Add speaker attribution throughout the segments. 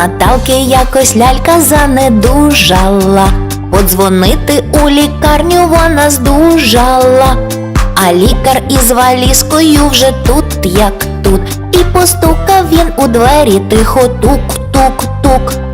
Speaker 1: Наталки якось лялька занедужала. Подзвонити у лікарню вона здужала. А лікар із валізкою вже тут, як тут. І постукав він у двері тихо тук-тук-тук.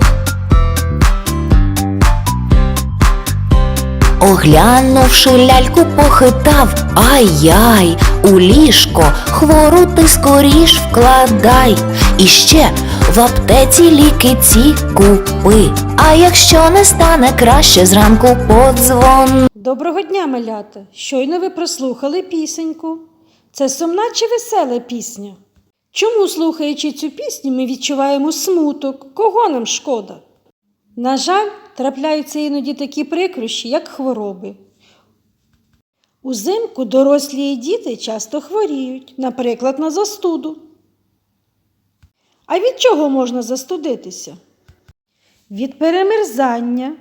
Speaker 1: Оглянувши ляльку, похитав Ай-яй, у ліжко хвору ти скоріш вкладай. І ще в аптеці ліки ці купи. А якщо не стане краще, зранку подзвон.
Speaker 2: Доброго дня, малята! Щойно ви прослухали пісеньку. Це сумна чи весела пісня? Чому, слухаючи цю пісню, ми відчуваємо смуток? Кого нам шкода? На жаль, трапляються іноді такі прикрощі, як хвороби. Узимку дорослі і діти часто хворіють, наприклад, на застуду. А від чого можна застудитися? Від перемерзання.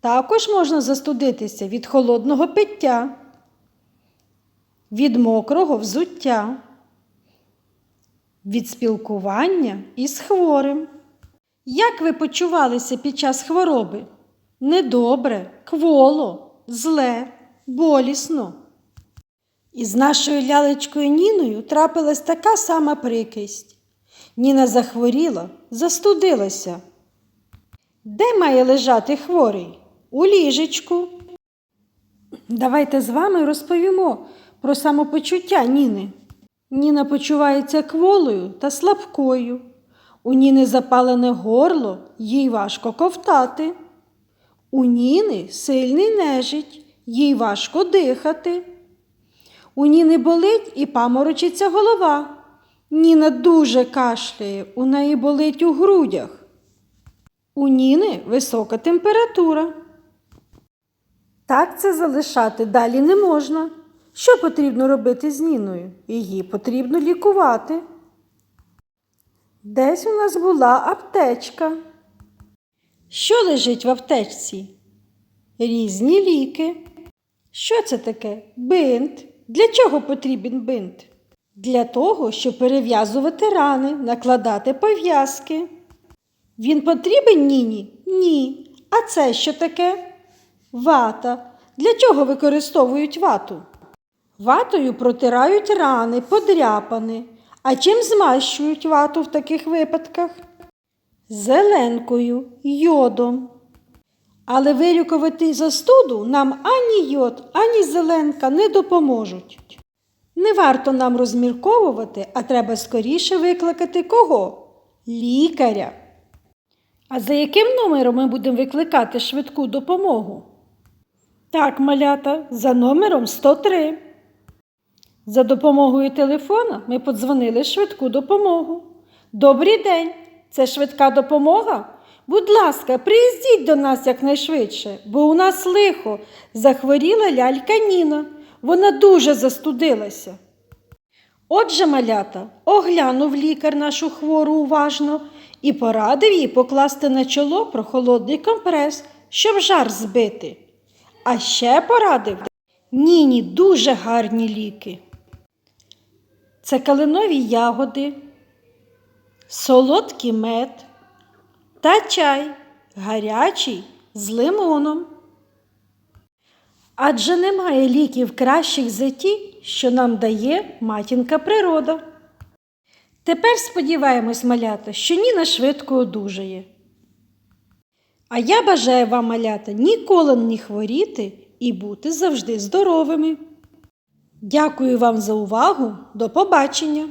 Speaker 2: Також можна застудитися від холодного пиття, від мокрого взуття, від спілкування із хворим. Як ви почувалися під час хвороби? Недобре, кволо, зле, болісно. Із нашою лялечкою Ніною трапилась така сама прикрість. Ніна захворіла, застудилася. Де має лежати хворий? У ліжечку. Давайте з вами розповімо про самопочуття Ніни. Ніна почувається кволою та слабкою. У Ніни запалене горло, їй важко ковтати. У Ніни сильний нежить, їй важко дихати. У Ніни болить і паморочиться голова. Ніна дуже кашляє, у неї болить у грудях. У Ніни висока температура. Так це залишати далі не можна. Що потрібно робити з Ніною? Її потрібно лікувати. Десь у нас була аптечка. Що лежить в аптечці? Різні ліки. Що це таке? Бинт. Для чого потрібен бинт? Для того, щоб перев'язувати рани, накладати пов'язки. Він потрібен Ніні? Ні. А це що таке? Вата. Для чого використовують вату? Ватою протирають рани, подряпини. А чим змащують вату в таких випадках? Зеленкою, йодом. Але вилікувати застуду нам ані йод, ані зеленка не допоможуть. Не варто нам розмірковувати, а треба скоріше викликати кого? Лікаря. А за яким номером ми будемо викликати швидку допомогу? Так, малята, за номером 103. За допомогою телефона ми подзвонили швидку допомогу. Добрий день! Це швидка допомога? Будь ласка, приїздіть до нас якнайшвидше, бо у нас лихо захворіла лялька Ніна. Вона дуже застудилася. Отже, малята, оглянув лікар нашу хвору уважно і порадив їй покласти на чоло прохолодний компрес, щоб жар збити. А ще порадив Ніні дуже гарні ліки. Це калинові ягоди, солодкий мед та чай гарячий з лимоном. Адже немає ліків кращих за ті, що нам дає матінка природа. Тепер сподіваємось, малята, що Ніна швидко одужає. А я бажаю вам, малята, ніколи не хворіти і бути завжди здоровими. Дякую вам за увагу. До побачення!